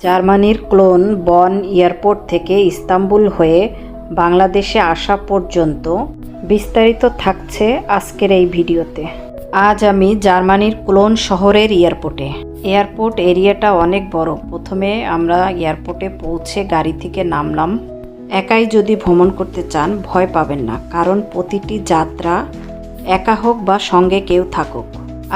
জার্মানির ক্লোন বন এয়ারপোর্ট থেকে ইস্তাম্বুল হয়ে বাংলাদেশে আসা পর্যন্ত বিস্তারিত থাকছে আজকের এই ভিডিওতে। আজ আমি জার্মানির ক্লোন শহরের এয়ারপোর্টে। এয়ারপোর্ট এরিয়াটা অনেক বড়। প্রথমে আমরা এয়ারপোর্টে পৌঁছে গাড়ি থেকে নামলাম। একাই যদি ভ্রমণ করতে চান, ভয় পাবেন না, কারণ প্রতিটি যাত্রা একা হোক বা সঙ্গে কেউ থাকুক,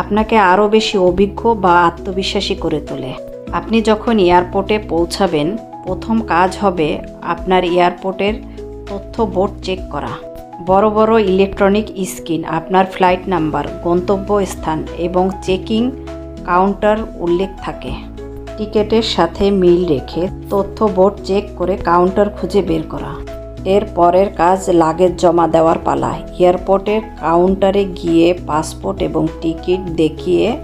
আপনাকে আরও বেশি অভিজ্ঞ বা আত্মবিশ্বাসী করে তোলে। আপনি যখন এয়ারপোর্টে পৌঁছাবেন, প্রথম কাজ হবে আপনার এয়ারপোর্টের তথ্য বোর্ড চেক করা। বড় বড় ইলেকট্রনিক স্ক্রিন, আপনার ফ্লাইট নাম্বার, গন্তব্য স্থান এবং চেকিং কাউন্টার উল্লেখ থাকে। টিকেটের সাথে মিল রেখে তথ্য বোর্ড চেক করে কাউন্টার খুঁজে বের করা। এর পরের কাজ লাগেজ জমা দেওয়ার পালা। এয়ারপোর্টের কাউন্টারে গিয়ে পাসপোর্ট এবং টিকিট দেখিয়ে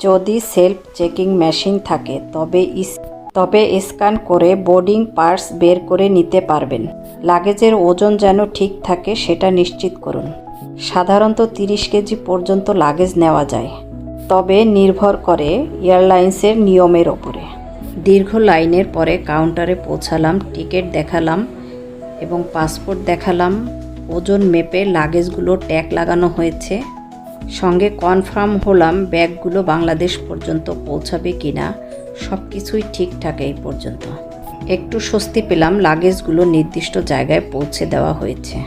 যদি সেলফ চেকিং মেশিন থাকে, তবে ইস- তবে স্ক্যান করে বোর্ডিং পার্স বের করে নিতে পারবেন। লাগেজের ওজন যেন ঠিক থাকে সেটা নিশ্চিত করুন। সাধারণত তিরিশ কেজি পর্যন্ত লাগেজ নেওয়া যায়, তবে নির্ভর করে এয়ারলাইন্সের নিয়মের ওপরে। দীর্ঘ লাইনের পরে কাউন্টারে পৌঁছালাম, টিকিট দেখালাম এবং পাসপোর্ট দেখালাম। ওজন মেপে লাগেজগুলো ট্যাগ লাগানো হয়েছে। সঙ্গে কনফার্ম হলাম ব্যাগগুলো বাংলাদেশ পর্যন্ত পৌঁছাবে কিনা সব কিছুই ঠিকঠাক এই পর্যন্ত। একটু স্বস্তি পেলাম লাগেজগুলো নির্দিষ্ট জায়গায় পৌঁছে দেওয়া হয়েছে।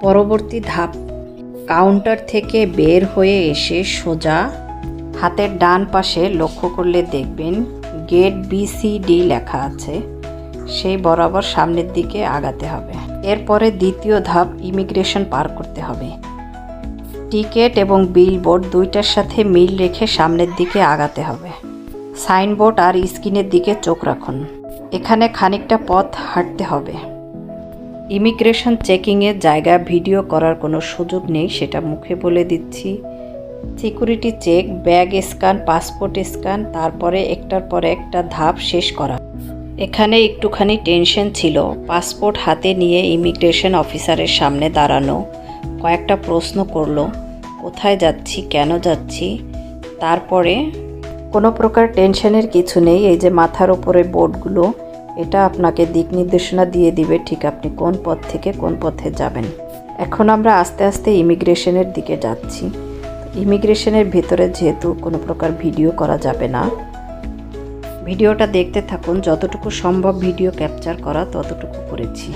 পরবর্তী ধাপ, কাউন্টার থেকে বের হয়ে এসে সোজা হাতের ডান পাশে লক্ষ্য করলে দেখবেন গেট বিসিডি লেখা আছে, সেই বরাবর সামনের দিকে আগাতে হবে। এরপরে দ্বিতীয় ধাপ, ইমিগ্রেশন পার করতে হবে। টিকেট এবং বিল বোর্ড দুইটার সাথে মিল রেখে সামনের দিকে আগাতে হবে। সাইনবোর্ড আর স্ক্রিনের দিকে চোখ রাখুন। এখানে খানিকটা পথ হাঁটতে হবে। ইমিগ্রেশন চেকিংয়ের জায়গা ভিডিও করার কোনো সুযোগ নেই, সেটা মুখে বলে দিচ্ছি। Security check, bag scan, passport scan, তারপরে একটার পরে একটা ধাপ শেষ করা। এখানে একটুখানি টেনশন ছিল। পাসপোর্ট হাতে নিয়ে ইমিগ্রেশন অফিসারের সামনে দাঁড়ানো। কয়েকটা প্রশ্ন করল, কোথায় যাচ্ছি, কেন যাচ্ছি, তারপরে কোনো প্রকার টেনশনের কিছু নেই, এই যে মাথার ওপরে বোর্ডগুলো, এটা আপনাকে দিক নির্দেশনা দিয়ে দিবে ঠিক আপনি কোন পথ থেকে কোন পথে যাবেন। এখন আমরা আস্তে আস্তে ইমিগ্রেশনের দিকে যাচ্ছি। ইমিগ্রেশনের ভেতরে যেহেতু কোনো প্রকার ভিডিও করা যাবে না, ভিডিওটা দেখতে থাকুন, যতটুকু সম্ভব ভিডিও ক্যাপচার করা, ততটুকু করেছি।